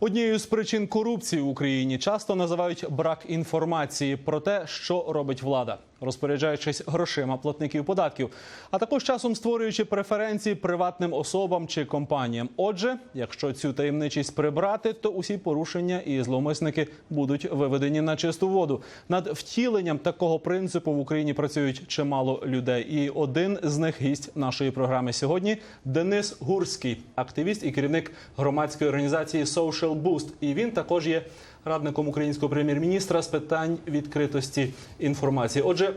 Однією з причин корупції в Україні часто називають брак інформації про те, що робить влада, розпоряджаючись грошима платників податків, а також часом створюючи преференції приватним особам чи компаніям. Отже, якщо цю таємничість прибрати, то усі порушення і зловмисники будуть виведені на чисту воду. Над втіленням такого принципу в Україні працюють чимало людей. І один з них гість нашої програми сьогодні Денис Гурський, активіст і керівник громадської організації Social Boost. І він також є радником українського прем'єр-міністра з питань відкритості інформації. Отже,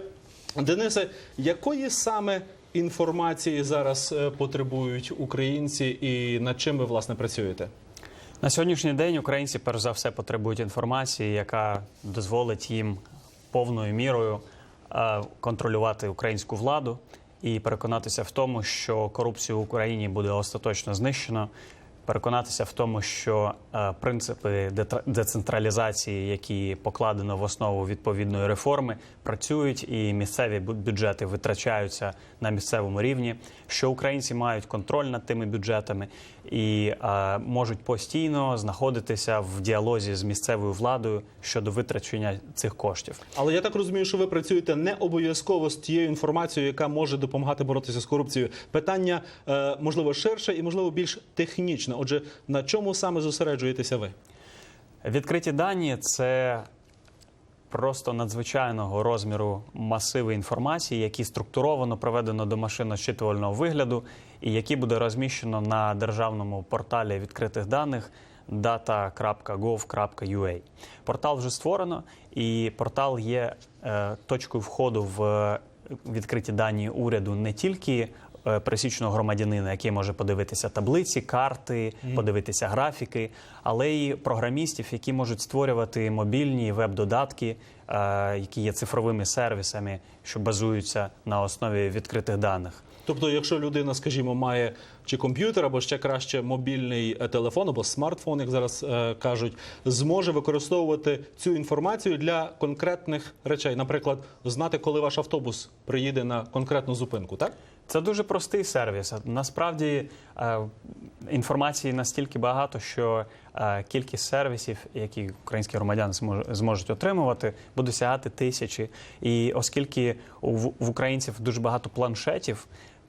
Денисе, якої саме інформації зараз е, потребують українці, і над чим ви власне працюєте? На сьогоднішній день українці перш за все потребують інформації, яка дозволить їм повною мірою е, контролювати українську владу і переконатися в тому, що корупцію в Україні буде остаточно знищено. Переконатися в тому, що е, принципи децентралізації, які покладено в основу відповідної реформи, працюють і місцеві бю- бюджети витрачаються на місцевому рівні, що українці мають контроль над тими бюджетами і е, можуть постійно знаходитися в діалозі з місцевою владою щодо витрачення цих коштів. Але я так розумію, що ви працюєте не обов'язково з тією інформацією, яка може допомагати боротися з корупцією. Питання е, можливо ширше і можливо більш технічне. Отже, на чому саме зосереджуєтеся ви? Відкриті дані це просто надзвичайного розміру масиви інформації, які структуровано проведено до машинно-щитувального вигляду, і які буде розміщено на державному порталі відкритих даних data.gov.ua. Портал вже створено, і портал є е, точкою входу в відкриті дані уряду не тільки е, пересічного громадянина, який може подивитися таблиці, карти, подивитися графіки, але й програмістів, які можуть створювати мобільні веб-додатки, е, які є цифровими сервісами, що базуються на основі відкритих даних. Тобто, якщо людина, скажімо, має чи комп'ютер, або ще краще мобільний е, телефон, або смартфон, як зараз е, кажуть, зможе використовувати цю інформацію для конкретних речей, наприклад, знати, коли ваш автобус приїде на конкретну зупинку, так? Це дуже простий сервіс. Насправді е, інформації настільки багато, що е, кількість сервісів, які українські громадяни змож- зможуть отримувати, буде сягати тисячі. І оскільки в українців дуже багато планшетів.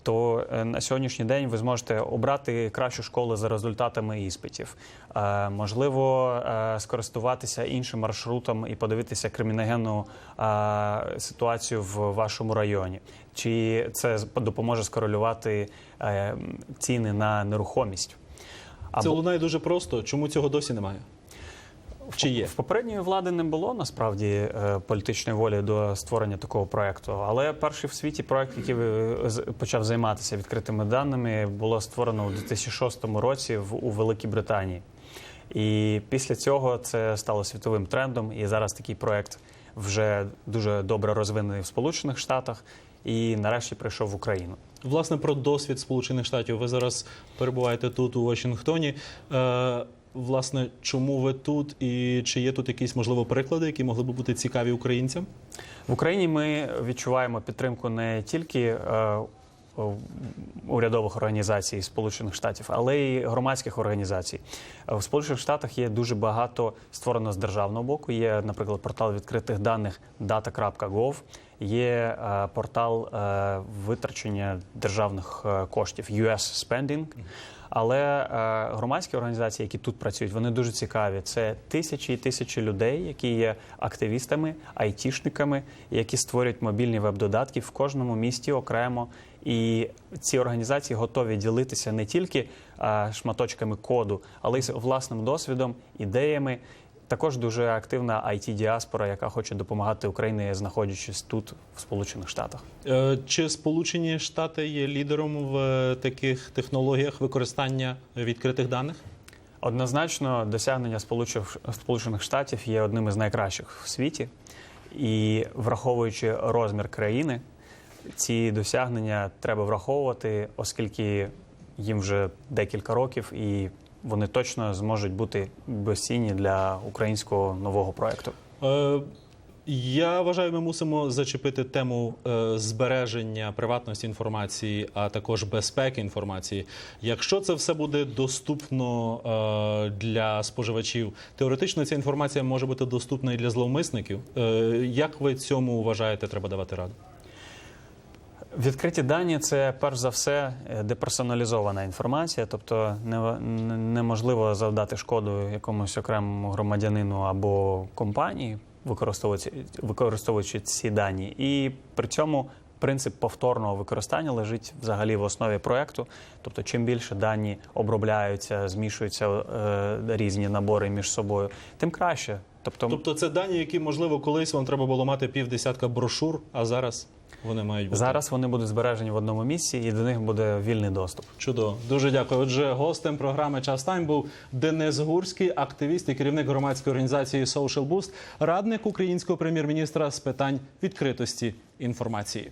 То е, на сьогоднішній день ви зможете обрати кращу школу за результатами іспитів, Е, можливо, е, скористуватися іншим маршрутом і подивитися криміногенну ситуацію в вашому районі. Чи це допоможе скорелювати ціни на нерухомість? Це лунає дуже просто. Чому цього досі немає? Чи є? В попередньої влади не було насправді е, політичної волі до створення такого проекту. Але перший в світі проект, який з- почав займатися відкритими даними, було створено у 2006 році в у Великій Британії. І після цього це стало світовим трендом. І зараз такий проект вже дуже добре розвинений в Сполучених Штатах і нарешті прийшов в Україну. Власне, про досвід Сполучених Штатів. Ви зараз перебуваєте тут, у Вашингтоні. Власне, чому ви тут і чи є тут якісь можливо приклади, які могли б бути цікаві українцям? В Україні ми відчуваємо підтримку не тільки е, урядових організацій Сполучених Штатів, але й громадських організацій. В Сполучених Штатах є дуже багато створено з державного боку. Є, наприклад, портал відкритих даних data.gov, є е, портал е, витрачення державних коштів US Spending. Але е, громадські організації, які тут працюють, вони дуже цікаві. Це тисячі і тисячі людей, які є активістами, айтішниками, які створюють мобільні веб-додатки в кожному місті окремо. І ці організації готові ділитися не тільки е, шматочками коду, але й власним досвідом, ідеями. Також дуже активна it діаспора яка хоче допомагати Україні, знаходячись тут, в Сполучених Штатах. Е, Чи Сполучені Штати є лідером в е, таких технологіях використання відкритих даних? Однозначно, досягнення Сполучених Штатів є одним із найкращих в світі, і враховуючи розмір країни, ці досягнення треба враховувати, оскільки їм вже декілька років, і вони точно зможуть бути безцінні для українського нового проекту. Е, Я вважаю, ми мусимо зачепити тему е, збереження приватності інформації, а також безпеки інформації. Якщо це все буде доступно е, для споживачів, теоретично ця інформація може бути доступна і для зловмисників. Е, як ви цьому вважаєте, треба давати раду? Відкриті дані це перш за все е, деперсоналізована інформація, тобто не- не- неможливо завдати шкоду якомусь окремому громадянину або компанії, використовуючи, використовуючи ці дані. І при цьому принцип повторного використання лежить взагалі в основі проекту. Тобто, чим більше дані обробляються, змішуються е, різні набори між собою, тим краще. Тобто, Тобто, це дані, які можливо колись вам треба було мати півдесятка брошур, а зараз вони мають бути зараз вони будуть збережені в одному місці, і до них буде вільний доступ. Чудово, дуже дякую. Отже, гостем програми Час Тайм був Денис Гурський, активіст і керівник громадської організації Social Boost, радник українського прем'єр-міністра з питань відкритості інформації.